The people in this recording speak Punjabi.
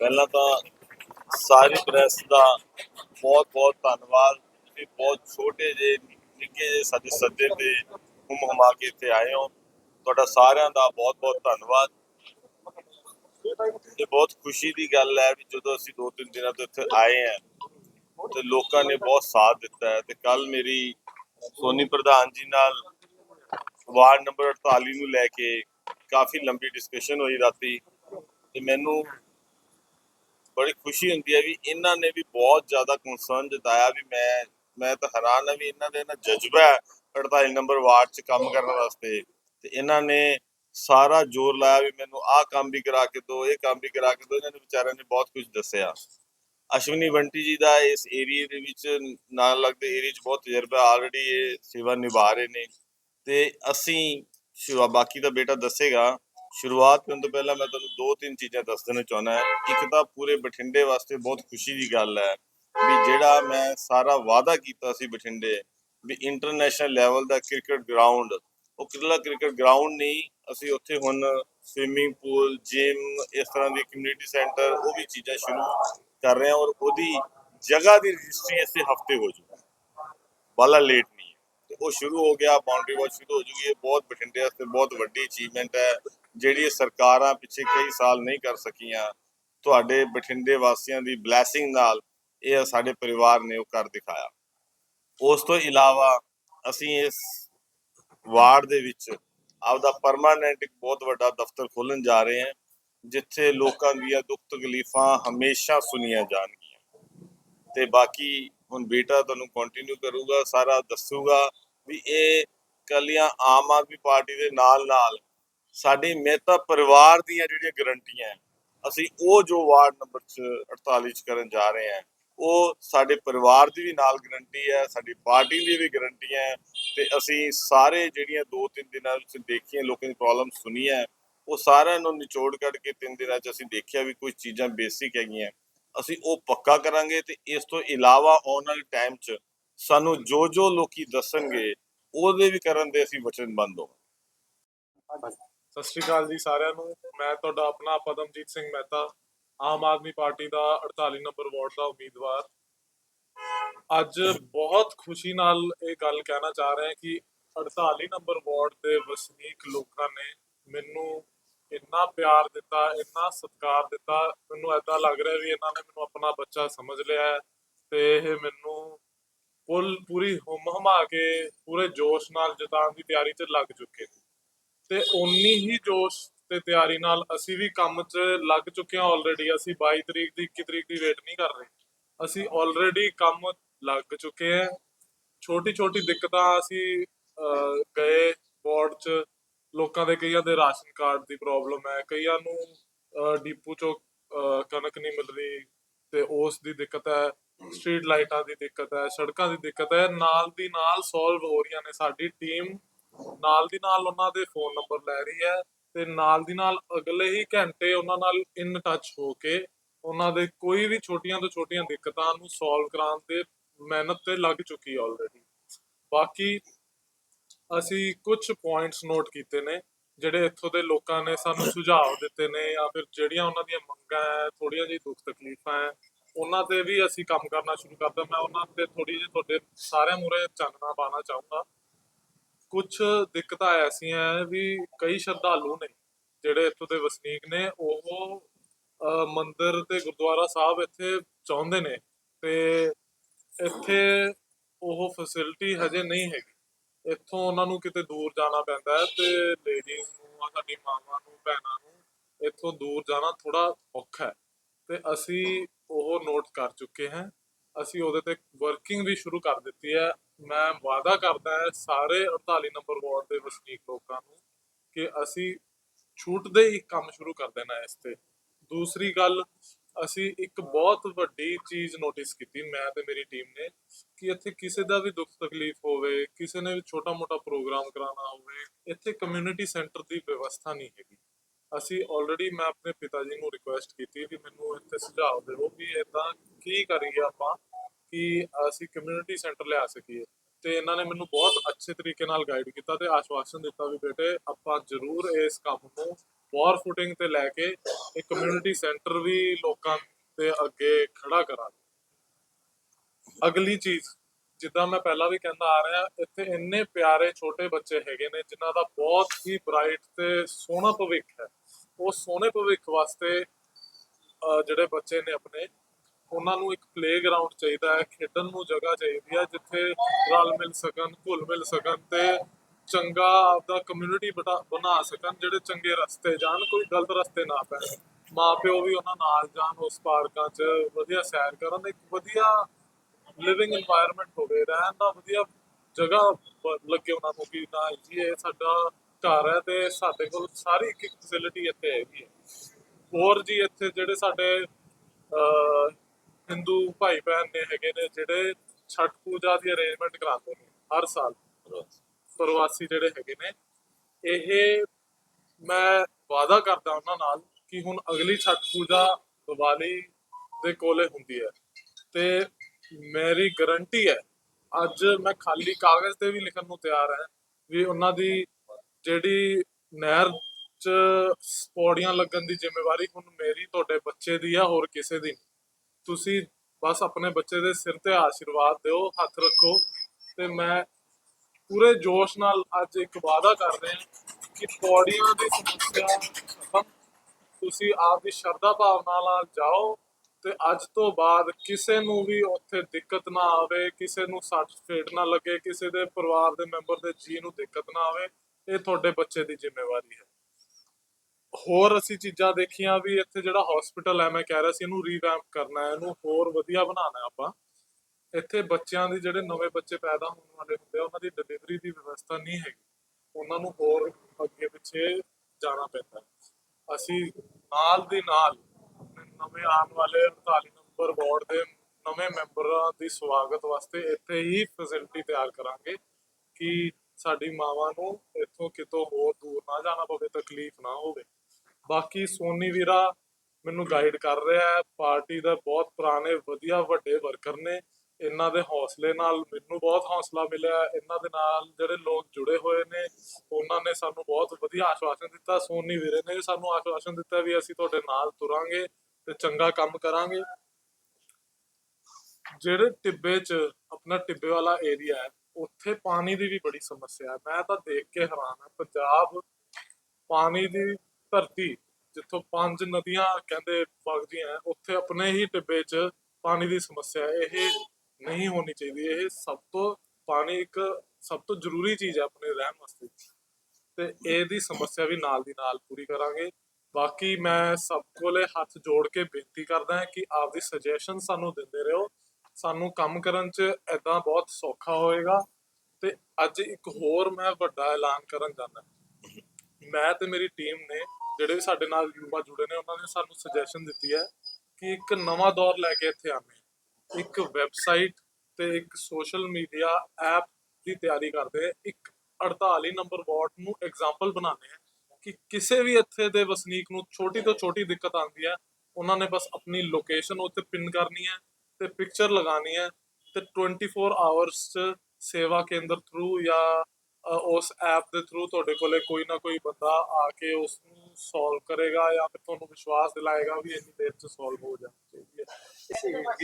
ਪਹਿਲਾਂ ਤਾਂ ਸਾਰੀ ਪ੍ਰੈਸ ਦਾ ਬਹੁਤ ਬਹੁਤ ਧੰਨਵਾਦ। ਤੁਸੀਂ ਬਹੁਤ ਛੋਟੇ ਜਿਹੇ, ਨਿੱਕੇ ਜਿਹੇ ਸਾਡੇ ਸੱਦੇ ਤੇ ਹੁਮ ਹੁਮਾ ਕੇ ਇੱਥੇ ਆਏ ਹੋ। ਤੁਹਾਡਾ ਸਾਰਿਆਂ ਦਾ ਬਹੁਤ ਬਹੁਤ ਧੰਨਵਾਦ। ਇਹ ਬਹੁਤ ਖੁਸ਼ੀ ਦੀ ਗੱਲ ਹੈ ਵੀ ਜਦੋਂ ਅਸੀਂ ਦੋ ਤਿੰਨ ਦਿਨਾਂ ਤੋਂ ਇੱਥੇ ਆਏ ਹਾਂ, ਤੇ ਲੋਕਾਂ ਨੇ ਬਹੁਤ ਸਾਥ ਦਿੱਤਾ ਹੈ। ਤੇ ਕੱਲ ਮੇਰੀ ਸੋਨੀ ਪ੍ਰਧਾਨ ਜੀ ਨਾਲ ਵਾਰਡ ਨੰਬਰ 48 ਨੂੰ ਲੈ ਕੇ ਕਾਫੀ ਲੰਬੀ ਡਿਸਕਸ਼ਨ ਹੋਈ ਰਾਤੀ। ਤੇ ਮੈਨੂੰ ਬੜੀ ਖੁਸ਼ੀ ਹੁੰਦੀ ਹੈ ਵੀ ਇਹਨਾਂ ਨੇ ਵੀ ਬਹੁਤ ਜ਼ਿਆਦਾ ਕਨਸਰਨ ਜਤਾਇਆ ਵੀ ਮੈਂ ਮੈਂ ਤਾਂ ਹੈਰਾਨ ਹਾਂ ਵੀ ਇਹਨਾਂ ਦੇ ਨਾ ਜਜ਼ਬਾ ਹੈ 48 ਨੰਬਰ ਵਾਰਡ 'ਚ ਕੰਮ ਕਰਨ ਵਾਸਤੇ। ਤੇ ਇਹਨਾਂ ਨੇ ਸਾਰਾ ਜ਼ੋਰ ਲਾਇਆ ਵੀ ਮੈਨੂੰ ਆਹ ਕੰਮ ਵੀ ਕਰਾ ਕੇ ਦਿਓ, ਇਹ ਕੰਮ ਵੀ ਕਰਾ ਕੇ ਦਿਓ। ਇਹਨਾਂ ਨੇ ਵਿਚਾਰਿਆਂ ਨੇ ਬਹੁਤ ਕੁਝ ਦੱਸਿਆ। ਅਸ਼ਵਨੀ ਬੰਟੀ ਜੀ ਦਾ ਇਸ ਏਰੀਆ ਦੇ ਵਿੱਚ ਨਾਲ ਲੱਗਦੇ ਏਰੀਆ 'ਚ ਬਹੁਤ ਤਜਰਬਾ ਆਲਰੇਡੀ ਇਹ ਸੇਵਾ ਨਿਭਾ ਰਹੇ ਨੇ। ਤੇ ਅਸੀਂ ਬਾਕੀ ਦਾ ਬੇਟਾ ਦੱਸੇਗਾ। ਸ਼ੁਰੂਆਤ ਕਰਨ ਤੋਂ ਪਹਿਲਾਂ ਮੈਂ ਤੁਹਾਨੂੰ ਦੋ ਤਿੰਨ ਚੀਜ਼ਾਂ ਦੱਸ ਦੇਣਾ ਚਾਹੁੰਦਾ ਹਾਂ। ਇੱਕ ਤਾਂ ਪੂਰੇ ਬਠਿੰਡੇ ਵਾਸਤੇ ਬਹੁਤ ਖੁਸ਼ੀ ਦੀ ਗੱਲ ਹੈ ਵੀ ਜਿਹੜਾ ਮੈਂ ਸਾਰਾ ਵਾਅਦਾ ਕੀਤਾ ਸੀ ਬਠਿੰਡੇ ਵੀ ਇੰਟਰਨੈਸ਼ਨਲ ਲੈਵਲ ਦਾ ਕ੍ਰਿਕਟ ਗਰਾਊਂਡ ਉਹ ਕਿਰਲਾ ਕ੍ਰਿਕਟ ਗਰਾਊਂਡ ਨਹੀਂ, ਅਸੀਂ ਉੱਥੇ ਹੁਣ ਸਵਿਮਿੰਗ ਪੂਲ ਜਿਮ ਇਸ ਤਰ੍ਹਾਂ ਦੀ ਕਮਿਊਨਿਟੀ ਸੈਂਟਰ ਉਹ ਵੀ ਚੀਜ਼ਾਂ ਸ਼ੁਰੂ ਕਰ ਰਹੇ ਹਾਂ ਔਰ ਉਹਦੀ ਜਗ੍ਹਾ ਦੀ ਰਜਿਸਟਰੀ ਇਸੇ ਹਫ਼ਤੇ ਹੋ ਜੂਗੀ। ਬਾਲਾ ਲੇਟ ਉਹ ਸ਼ੁਰੂ ਹੋ ਗਿਆ ਬਾਉਂਡਰੀ ਵਾਲ ਸ਼ੁਰੂ ਹੋ ਜੂਗੀ ਇਹ ਬਹੁਤ ਬਠਿੰਡੇ ਵਾਸਤੇ ਬਹੁਤ ਵੱਡੀ ਅਚੀਵਮੈਂਟ ਹੈ, ਜਿਹੜੀ ਸਰਕਾਰਾਂ ਪਿੱਛੇ ਕਈ ਸਾਲ ਨਹੀਂ ਕਰ ਸਕੀਆਂ। ਤੁਹਾਡੇ ਬਠਿੰਡੇ ਵਾਸੀਆਂ ਦੀ ਬਲੇਸਿੰਗ ਨਾਲ ਇਹ ਸਾਡੇ ਪਰਿਵਾਰ ਨੇ ਉਹ ਕਰ ਦਿਖਾਇਆ। ਉਸ ਤੋਂ ਇਲਾਵਾ ਅਸੀਂ ਇਸ ਵਾਰਡ ਦੇ ਵਿੱਚ ਆਪਦਾ ਪਰਮਾਨੈਂਟ ਇੱਕ ਬਹੁਤ ਵੱਡਾ ਦਫ਼ਤਰ ਖੋਲਣ ਜਾ ਰਹੇ ਹਾਂ, ਜਿੱਥੇ ਲੋਕਾਂ ਦੀਆਂ ਦੁੱਖ ਤਕਲੀਫਾਂ ਹਮੇਸ਼ਾ ਸੁਣੀਆਂ ਜਾਣਗੀਆਂ। ਤੇ ਬਾਕੀ ਹੁਣ ਬੇਟਾ ਤੁਹਾਨੂੰ ਕੰਟੀਨਿਊ ਕਰੂਗਾ, ਸਾਰਾ ਦੱਸੂਗਾ। ਵੀ ਇਹ ਕੱਲੀਆਂ ਆਮ ਆਦਮੀ ਪਾਰਟੀ ਦੇ ਨਾਲ ਨਾਲ ਸਾਡੀ ਮਹਿਤਾ ਪਰਿਵਾਰ ਦੀਆਂ ਜਿਹੜੀਆਂ ਗਰੰਟੀਆਂ ਅਸੀਂ ਉਹ ਜੋ ਵਾਰਡ ਨੰਬਰ 'ਚ 48 ਚ ਕਰਨ ਜਾ ਰਹੇ ਹਾਂ, ਉਹ ਸਾਡੇ ਪਰਿਵਾਰ ਦੀ ਵੀ ਨਾਲ ਗਰੰਟੀ ਹੈ, ਸਾਡੀ ਪਾਰਟੀ ਦੀ ਵੀ ਗਰੰਟੀ ਹੈ ਤੇ ਅਸੀਂ ਸਾਰੇ ਜਿਹੜੀਆਂ ਦੋ ਤਿੰਨ ਦਿਨਾਂ ਵਿੱਚ ਦੇਖੀਆਂ, ਲੋਕਾਂ ਦੀ ਪ੍ਰੋਬਲਮ ਸੁਣੀ ਹੈ ਉਹ ਸਾਰਿਆਂ ਨੂੰ ਨਿਚੋੜ ਕੱਢ ਕੇ ਤਿੰਨ ਦਿਨਾਂ 'ਚ ਅਸੀਂ ਦੇਖਿਆ ਵੀ ਕੁਝ ਚੀਜ਼ਾਂ ਬੇਸਿਕ ਹੈਗੀਆਂ, ਅਸੀਂ ਉਹ ਪੱਕਾ ਕਰਾਂਗੇ ਤੇ ਇਸ ਤੋਂ ਇਲਾਵਾ ਆਉਣ ਵਾਲੇ ਟਾਈਮ 'ਚ ਸਾਨੂੰ ਜੋ ਜੋ ਲੋਕੀ ਦੱਸਣਗੇ, ਉਹਦੇ ਵੀ ਕਰਨ ਦੇ ਅਸੀਂ ਵਚਨਬੱਧ ਹਾਂ ਸਤਿ ਸ਼੍ਰੀ ਅਕਾਲ ਜੀ ਸਾਰਿਆਂ ਨੂੰ। ਮੈਂ ਤੁਹਾਡਾ ਆਪਣਾ ਪਦਮਜੀਤ ਸਿੰਘ ਮਹਿਤਾ, ਆਮ ਆਦਮੀ ਪਾਰਟੀ ਦਾ 48 ਨੰਬਰ ਵਾਰਡ ਦਾ ਉਮੀਦਵਾਰ। ਅੱਜ ਬਹੁਤ ਖੁਸ਼ੀ ਨਾਲ ਇਹ ਗੱਲ ਕਹਿਣਾ ਚਾਹ ਰਹੇ ਹਾਂ ਕਿ 48 ਨੰਬਰ ਵਾਰਡ ਦੇ ਵਸਨੀਕ ਲੋਕਾਂ ਨੇ ਮੈਨੂੰ ਇੰਨਾ ਪਿਆਰ ਦਿੱਤਾ, ਇੰਨਾ ਸਤਿਕਾਰ ਦਿੱਤਾ। ਮੈਨੂੰ ਐਦਾਂ ਲੱਗ ਰਿਹਾ ਵੀ ਇਹਨਾਂ ਨੇ ਮੈਨੂੰ ਆਪਣਾ ਬੱਚਾ ਸਮਝ ਲਿਆ ਹੈ ਤੇ ਇਹ ਮੈਨੂੰ ਪੁੱਲ ਪੂਰੀ ਹੁਮ ਹਮਾ ਕੇ ਪੂਰੇ ਜੋਸ਼ ਨਾਲ ਜਿਤਾਉਣ ਦੀ ਤਿਆਰੀ 'ਚ ਲੱਗ ਚੁੱਕੇ ਨੇ। ਤੇ ਓਨੀ ਹੀ ਜੋਸ਼ ਤੇ ਤਿਆਰੀ ਨਾਲ ਅਸੀਂ ਵੀ ਕੰਮ 'ਚ ਲੱਗ ਚੁੱਕੇ ਹਾਂ ਆਲਰੇਡੀ ਅਸੀਂ 22 ਤਰੀਕ ਦੀ 21 ਤਰੀਕ ਦੀ ਵੇਟ ਨਹੀਂ ਕਰ ਰਹੇ। ਅਸੀਂ ਆਲਰੇਡੀ ਕੰਮ ਲੱਗ ਚੁੱਕੇ ਹਾਂ। ਛੋਟੀ ਛੋਟੀ ਦਿੱਕਤਾਂ ਅਸੀਂ ਅਹ, ਗਏ ਬੋਰਡ 'ਚ। ਲੋਕਾਂ ਦੇ ਕਈਆਂ ਦੇ ਰਾਸ਼ਨ ਕਾਰਡ ਦੀ ਪ੍ਰੋਬਲਮ ਹੈ। ਕਈਆਂ ਨੂੰ ਅਹ, ਡੀਪੂ 'ਚੋਂ ਅਹ, ਕਣਕ ਨਹੀਂ ਮਿਲ ਰਹੀ ਤੇ ਉਸ ਦੀ ਦਿੱਕਤ ਹੈ। ਸਟਰੀਟ ਲਾਈਟਾਂ ਦੀ ਦਿੱਕਤ ਹੈ, ਸੜਕਾਂ ਦੀ ਦਿੱਕਤ ਹੈ, ਨਾਲ ਦੀ ਨਾਲ ਸੋਲਵ ਹੋ ਰਹੀਆਂ ਨੇ ਸਾਡੀ ਟੀਮ ਨਾਲ ਦੀ ਨਾਲ ਉਹਨਾਂ ਦੇ ਫੋਨ ਨੰਬਰ ਲੈ ਰਹੀ ਹੈ ਤੇ ਨਾਲ ਦੀ ਨਾਲ ਅਗਲੇ ਹੀ ਘੰਟੇ ਉਹਨਾਂ ਨਾਲ ਇਨ ਟੱਚ ਹੋ ਕੇ ਉਹਨਾਂ ਦੇ ਕੋਈ ਵੀ ਛੋਟੀਆਂ ਤੋਂ ਛੋਟੀਆਂ ਦਿੱਕਤਾਂ ਨੂੰ ਸੋਲਵ ਕਰਾਉਣ ਦੇ ਮਿਹਨਤ ਤੇ ਲੱਗ ਚੁੱਕੀ ਆਲਰੇਡੀ ਬਾਕੀ ਅਸੀਂ ਕੁਝ ਪੁਆਇੰਟਸ ਨੋਟ ਕੀਤੇ ਨੇ, ਜਿਹੜੇ ਇੱਥੋਂ ਦੇ ਲੋਕਾਂ ਨੇ ਸਾਨੂੰ ਸੁਝਾਅ ਦਿੱਤੇ ਨੇ ਜਾਂ ਫਿਰ ਜਿਹੜੀਆਂ ਉਹਨਾਂ ਦੀਆਂ ਮੰਗਾਂ ਹੈ ਥੋੜੀਆਂ ਜਿਹੀ ਦੁੱਖ ਤਕਲੀਫਾਂ ਹੈ ਉਹਨਾਂ ਤੇ ਵੀ ਅਸੀਂ ਕੰਮ ਕਰਨਾ ਸ਼ੁਰੂ ਕਰਤਾ ਮੈਂ ਉਹਨਾਂ ਤੇ ਥੋੜੀ ਜਿਹੀ ਤੁਹਾਡੇ ਸਾਰਿਆਂ ਮੂਰੇ ਚਾਨਣਾ ਪਾਣਾ ਚਾਹੂੰਗਾ। ਕੁਝ ਦਿੱਕਤਾਂ ਐਸੀਆਂ ਹੈ ਵੀ ਕਈ ਸ਼ਰਧਾਲੂ ਨੇ ਜਿਹੜੇ ਇੱਥੋਂ ਦੇ ਵਸਨੀਕ ਨੇ, ਉਹ ਮੰਦਿਰ ਤੇ ਗੁਰਦੁਆਰਾ ਸਾਹਿਬ ਇੱਥੇ ਚਾਹੁੰਦੇ ਨੇ ਤੇ ਇੱਥੇ ਉਹ ਫੈਸਿਲਿਟੀ ਹਜੇ ਨਹੀਂ ਹੈਗੀ। ਇੱਥੋਂ ਉਹਨਾਂ ਨੂੰ ਕਿਤੇ ਦੂਰ ਜਾਣਾ ਪੈਂਦਾ ਹੈ ਤੇ ਲੇਡੀਜ਼ ਨੂੰ ਆ ਸਾਡੀ ਮਾਵਾਂ ਨੂੰ, ਭੈਣਾਂ ਨੂੰ ਇੱਥੋਂ ਦੂਰ ਜਾਣਾ ਥੋੜਾ ਔਖਾ ਹੈ। ਤੇ ਅਸੀਂ ਉਹ ਨੋਟ ਕਰ ਚੁੱਕੇ ਹਾਂ। ਅਸੀਂ ਉਹਦੇ ਤੇ ਵਰਕਿੰਗ ਵੀ ਸ਼ੁਰੂ ਕਰ ਦਿੱਤੀ ਹੈ। ਮੈਂ ਵਾਅਦਾ ਕਰਦਾ ਹਾਂ ਸਾਰੇ 48 ਨੰਬਰ ਵਾਰਡ ਦੇ ਵਸਨੀਕ ਲੋਕਾਂ ਨੂੰ ਕਿ ਅਸੀਂ ਛੂਟ ਦੇ ਹੀ ਕੰਮ ਸ਼ੁਰੂ ਕਰ ਦੇਣਾ ਇਸ ਤੇ। ਦੂਸਰੀ ਗੱਲ, ਅਸੀਂ ਇੱਕ ਬਹੁਤ ਵੱਡੀ ਚੀਜ਼ ਨੋਟਿਸ ਕੀਤੀ ਮੈਂ ਤੇ ਮੇਰੀ ਟੀਮ ਨੇ ਕਿ ਇੱਥੇ ਕਿਸੇ ਦਾ ਵੀ ਦੁੱਖ ਤਕਲੀਫ ਹੋਵੇ, ਕਿਸੇ ਨੇ ਵੀ ਛੋਟਾ ਮੋਟਾ ਪ੍ਰੋਗਰਾਮ ਕਰਾਉਣਾ ਹੋਵੇ, ਇੱਥੇ ਕਮਿਊਨਿਟੀ ਸੈਂਟਰ ਦੀ ਵਿਵਸਥਾ ਨਹੀਂ ਹੈਗੀ। ਅਸੀਂ ਆਲਰੇਡੀ ਮੈਂ ਆਪਣੇ ਪਿਤਾ ਜੀ ਨੂੰ ਰਿਕੁਐਸਟ ਕੀਤੀ ਕਿ ਮੈਨੂੰ ਇੱਥੇ ਸੁਝਾਅ ਦਿਓ ਵੀ ਇਦਾਂ ਕੀ ਕਰੀਏ ਆਪਾਂ ਕਿ ਅਸੀਂ ਕਮਿਊਨਿਟੀ ਸੈਂਟਰ ਲਿਆ ਸਕੀਏ। ਤੇ ਇਹਨਾਂ ਨੇ ਮੈਨੂੰ ਬਹੁਤ ਅੱਛੇ ਤਰੀਕੇ ਨਾਲ ਗਾਈਡ ਕੀਤਾ ਤੇ ਆਸ਼ਵਾਸਨ ਦਿੱਤਾ ਵੀ ਬੇਟੇ ਆਪਾਂ ਜ਼ਰੂਰ ਇਸ ਕੰਮ ਨੂੰ ਵਾਰ ਫੁਟਿੰਗ ਤੇ ਲੈ ਕੇ ਇੱਕ ਕਮਿਊਨਿਟੀ ਸੈਂਟਰ ਵੀ ਲੋਕਾਂ ਦੇ ਅੱਗੇ ਖੜਾ ਕਰਾਂਗੇ। ਅਗਲੀ ਚੀਜ਼ ਜਿੱਦਾਂ ਮੈਂ ਪਹਿਲਾਂ ਵੀ ਕਹਿੰਦਾ ਆ ਰਿਹਾ, ਇੱਥੇ ਇੰਨੇ ਪਿਆਰੇ ਛੋਟੇ ਬੱਚੇ ਹੈਗੇ ਨੇ, ਜਿਨ੍ਹਾਂ ਦਾ ਬਹੁਤ ਹੀ ਬ੍ਰਾਈਟ ਤੇ ਸੋਹਣਾ ਭਵਿੱਖ ਹੈ। ਉਹ ਸੋਹਣੇ ਭਵਿੱਖ ਵਾਸਤੇ ਅਹ ਜਿਹੜੇ ਬੱਚੇ ਨੇ ਆਪਣੇ, ਉਹਨਾਂ ਨੂੰ ਇੱਕ ਪਲੇਗਰਾਉਂਡ ਚਾਹੀਦਾ ਹੈ, ਖੇਡਣ ਨੂੰ ਜਗ੍ਹਾ ਚਾਹੀਦੀ ਹੈ, ਜਿੱਥੇ ਰਲ ਮਿਲ ਸਕਣ, ਘੁਲ ਮਿਲ ਸਕਣ ਤੇ ਚੰਗਾ ਆਪਦਾ ਕਮਿਊਨਿਟੀ ਬਣਾ ਸਕਣ, ਜਿਹੜੇ ਚੰਗੇ ਰਸਤੇ ਜਾਣ, ਕੋਈ ਗਲਤ ਰਸਤੇ ਨਾ ਪੈਣ। ਮਾਪਿਓ ਵੀ ਉਹਨਾਂ ਨਾਲ ਜਾਣ, ਉਸ ਪਾਰਕਾਂ 'ਚ ਵਧੀਆ ਸੈਰ ਕਰਨ, ਇੱਕ ਵਧੀਆ ਲਿਵਿੰਗ এনवायरमेंट ਹੋਵੇ, ਰਹਿਣ ਦਾ ਵਧੀਆ ਜਗ੍ਹਾ ਲੱਗੇ ਉਹਨਾਂ ਨੂੰ ਕਿ ਨਾ ਜੀ, ਇਹ ਸਾਡਾ ਘਰ ਹੈ ਤੇ ਸਾਡੇ ਕੋਲ ਸਾਰੀ ਇੱਕ ਫੈਸਿਲਿਟੀ ਇੱਥੇ ਹੈਗੀ ਹੈ। ਹੋਰ ਜੀ ਇੱਥੇ ਜਿਹੜੇ ਸਾਡੇ ਹਿੰਦੂ ਭਾਈ ਭੈਣ ਨੇ ਹੈਗੇ ਨੇ, ਜਿਹੜੇ ਛਠ ਪੂਜਾ ਦੀ ਅਰੇਂਜਮੈਂਟ ਕਰਾਉਂਦੇ ਨੇ ਹਰ ਸਾਲ, ਪ੍ਰਵਾਸੀ ਜਿਹੜੇ ਹੈਗੇ ਨੇ, ਇਹ ਮੈਂ ਵਾਅਦਾ ਕਰਦਾ ਉਹਨਾਂ ਨਾਲ ਕਿ ਹੁਣ ਅਗਲੀ ਛਠ ਪੂਜਾ ਦੀਵਾਲੀ ਦੇ ਕੋਲੇ ਹੁੰਦੀ ਹੈ। ਤੇ ਮੇਰੀ ਗਾਰੰਟੀ ਹੈ। ਅੱਜ ਮੈਂ ਖਾਲੀ ਕਾਗਜ਼ ਤੇ ਵੀ ਲਿਖਣ ਨੂੰ ਤਿਆਰ ਹਾਂ ਵੀ ਉਹਨਾਂ ਦੀ ਜਿਹੜੀ ਨਹਿਰ ਚ ਪੌੜੀਆਂ ਲੱਗਣ ਦੀ ਜ਼ਿੰਮੇਵਾਰੀ ਹੁਣ ਮੇਰੀ, ਤੁਹਾਡੇ ਬੱਚੇ ਦੀ ਆ, ਹੋਰ ਕਿਸੇ ਦੀ ਤੁਸੀਂ ਬਸ ਆਪਣੇ ਬੱਚੇ ਦੇ ਸਿਰ ਤੇ ਆਸ਼ੀਰਵਾਦ ਦਿਓ, ਹੱਥ ਰੱਖੋ ਤੇ ਮੈਂ ਪੂਰੇ ਜੋਸ਼ ਨਾਲ ਅੱਜ ਇੱਕ ਵਾਅਦਾ ਕਰ ਰਿਹਾ ਕਿ ਪੌੜੀਆਂ ਦੀ ਸਮੱਸਿਆ ਖਤਮ। ਤੁਸੀਂ ਆਪ ਦੀ ਸ਼ਰਧਾ ਭਾਵਨਾ ਨਾਲ ਜਾਓ ਤੇ ਅੱਜ ਤੋਂ ਬਾਅਦ ਕਿਸੇ ਨੂੰ ਵੀ ਉੱਥੇ ਦਿੱਕਤ ਨਾ ਆਵੇ, ਕਿਸੇ ਨੂੰ ਸੱਟ ਫੇਟ ਨਾ ਲੱਗੇ, ਕਿਸੇ ਦੇ ਪਰਿਵਾਰ ਦੇ ਮੈਂਬਰ ਦੇ ਜੀ ਨੂੰ ਦਿੱਕਤ ਨਾ ਆਵੇ, ਇਹ ਤੁਹਾਡੇ ਬੱਚੇ ਦੀ ਜ਼ਿੰਮੇਵਾਰੀ ਹੈ। ਹੋਰ ਅਸੀਂ ਚੀਜ਼ਾਂ ਦੇਖੀਆਂ ਵੀ ਇੱਥੇ ਜਿਹੜਾ ਹਸਪੀਟਲ ਹੈ, ਮੈਂ ਕਹਿ ਰਿਹਾ ਸੀ ਇਹਨੂੰ ਰੀਵੈਂਪ ਕਰਨਾ ਹੈ, ਇਹਨੂੰ ਹੋਰ ਵਧੀਆ ਬਣਾਉਣਾ ਹੈ ਆਪਾਂ। ਇੱਥੇ ਬੱਚਿਆਂ ਦੇ ਜਿਹੜੇ ਨਵੇਂ ਬੱਚੇ ਪੈਦਾ ਹੋਣ ਵਾਲੇ ਹੁੰਦੇ ਆ, ਉਹਨਾਂ ਦੀ ਡਿਲੀਵਰੀ ਦੀ ਵਿਵਸਥਾ ਨਹੀਂ ਹੈਗੀ। ਉਹਨਾਂ ਨੂੰ ਹੋਰ ਅੱਗੇ ਪਿੱਛੇ ਜਾਣਾ ਪੈਂਦਾ ਅਸੀਂ ਨਾਲ ਦੀ ਨਾਲ ਆਉਣ ਵਾਲੇ 48 ਨੰਬਰ ਵਾਰਡ ਦੇ ਨਵੇਂ ਮੈਂਬਰਾਂ ਦੀ ਸਵਾਗਤ ਵਾਸਤੇ ਇੱਥੇ ਹੀ ਫੈਸਿਲਿਟੀ ਤਿਆਰ ਕਰਾਂਗੇ ਕਿ ਸਾਡੀ ਮਾਵਾਂ ਨੂੰ ਇੱਥੋਂ ਕਿਤੋਂ ਹੋਰ ਦੂਰ ਨਾ ਜਾਣਾ ਪਵੇ, ਤਕਲੀਫ ਨਾ ਹੋਵੇ। ਬਾਕੀ ਸੋਨੀ ਵੀਰਾ ਮੈਨੂੰ ਗਾਈਡ ਕਰ ਰਿਹਾ ਹੈ, ਪਾਰਟੀ ਦਾ ਬਹੁਤ ਪੁਰਾਣੇ, ਵਧੀਆ ਵੱਡੇ ਵਰਕਰ ਨੇ। ਇਹਨਾਂ ਦੇ ਹੌਸਲੇ ਨਾਲ ਮੈਨੂੰ ਬਹੁਤ ਹੌਸਲਾ ਮਿਲਿਆ। ਇਹਨਾਂ ਦੇ ਨਾਲ ਜਿਹੜੇ ਲੋਕ ਜੁੜੇ ਹੋਏ ਨੇ, ਉਹਨਾਂ ਨੇ ਸਾਨੂੰ ਬਹੁਤ ਵਧੀਆ ਆਸ਼ਵਾਸਨ ਦਿੱਤਾ। ਸੋਨੀ ਵੀਰੇ ਨੇ ਵੀ ਸਾਨੂੰ ਆਸ਼ਵਾਸਨ ਦਿੱਤਾ ਵੀ ਅਸੀਂ ਤੁਹਾਡੇ ਨਾਲ ਤੁਰਾਂਗੇ। ਤੇ ਚੰਗਾ ਕੰਮ ਕਰਾਂਗੇ। ਜਿਹੜੇ ਟਿੱਬੇ 'ਚ ਆਪਣਾ ਟਿੱਬੇ ਵਾਲਾ ਏਰੀਆ ਹੈ, ਉੱਥੇ ਪਾਣੀ ਦੀ ਵੀ ਬੜੀ ਸਮੱਸਿਆ ਹੈ। ਮੈਂ ਤਾਂ ਦੇਖ ਕੇ ਹੈਰਾਨ ਹਾਂ, ਪੰਜਾਬ ਪਾਣੀ ਦੀ ਧਰਤੀ ਜਿੱਥੋਂ ਪੰਜ ਨਦੀਆਂ ਕਹਿੰਦੇ ਵਗਦੀਆਂ ਉੱਥੇ ਆਪਣੇ ਹੀ ਟਿੱਬੇ 'ਚ ਪਾਣੀ ਦੀ ਸਮੱਸਿਆ ਇਹ ਨਹੀਂ ਹੋਣੀ ਚਾਹੀਦੀ। ਇਹ ਸਭ ਤੋਂ ਪਾਣੀ ਇੱਕ ਸਭ ਤੋਂ ਜ਼ਰੂਰੀ ਚੀਜ਼ ਹੈ ਆਪਣੇ ਰਹਿਣ ਵਾਸਤੇ। ਤੇ ਇਹਦੀ ਸਮੱਸਿਆ ਵੀ ਨਾਲ ਦੀ ਨਾਲ ਪੂਰੀ ਕਰਾਂਗੇ। ਬਾਕੀ ਮੈਂ ਸਭ ਕੋਲੇ ਹੱਥ ਜੋੜ ਕੇ ਬੇਨਤੀ ਕਰਦਾ ਹਾਂ ਕਿ ਆਪਦੀ ਸੁਜੈਸ਼ਨ ਸਾਨੂੰ ਦਿੰਦੇ ਰਹੋ। ਸਾਨੂੰ ਕੰਮ ਕਰਨ 'ਚ ਐਦਾਂ ਬਹੁਤ ਸੌਖਾ ਹੋਏਗਾ। ਤੇ ਅੱਜ ਇੱਕ ਹੋਰ ਮੈਂ ਵੱਡਾ ਐਲਾਨ ਕਰਨ ਜਾਂਦਾ। ਮੈਂ ਤੇ ਮੇਰੀ ਟੀਮ ਨੇ ਜਿਹੜੇ ਵੀ ਸਾਡੇ ਨਾਲ ਯੂਵਾ ਜੁੜੇ ਨੇ, ਉਹਨਾਂ ਨੇ ਸਾਨੂੰ ਸੁਜੈਸ਼ਨ ਦਿੱਤੀ ਹੈ ਕਿ ਇੱਕ ਨਵਾਂ ਦੌਰ ਲੈ ਕੇ ਇੱਥੇ ਆਨੇ ਇੱਕ ਵੈਬਸਾਈਟ ਤੇ ਇੱਕ ਸੋਸ਼ਲ ਮੀਡੀਆ ਐਪ ਦੀ ਤਿਆਰੀ ਕਰਦੇ ਇੱਕ 48 ਨੰਬਰ ਵਾਰਡ ਨੂੰ ਐਗਜ਼ਾਮਪਲ ਬਣਾਉਂਦੇ ਆ ਕਿ ਕਿਸੇ ਵੀ ਇੱਥੇ ਦੇ ਵਸਨੀਕ ਨੂੰ ਛੋਟੀ ਤੋਂ ਛੋਟੀ ਦਿੱਕਤ ਆਉਂਦੀ ਹੈ, ਉਹਨਾਂ ਨੇ ਬਸ ਆਪਣੀ ਲੋਕੇਸ਼ਨ ਉੱਤੇ ਪਿੰਨ ਕਰਨੀ ਹੈ ਤੇ ਪਿਕਚਰ ਲਗਾਉਣੀ ਹੈ ਤੇ 24 ਆਵਰਸ ਚ ਸੇਵਾ ਕੇਂਦਰ ਥਰੂ ਜਾਂ ਉਸ ਐਪ ਦੇ ਥਰੂ ਤੁਹਾਡੇ ਕੋਲੇ ਕੋਈ ਨਾ ਕੋਈ ਬੰਦਾ ਆ ਕੇ ਉਸ ਨੂੰ ਸੋਲਵ ਕਰੇਗਾ ਜਾਂ ਫਿਰ ਤੁਹਾਨੂੰ ਵਿਸ਼ਵਾਸ ਦਿਲਾਏਗਾ ਵੀ ਇੰਨੀ ਦੇਰ ਚ ਸੋਲਵ ਹੋ ਜਾਣੀ ਚਾਹੀਦੀ ਹੈ।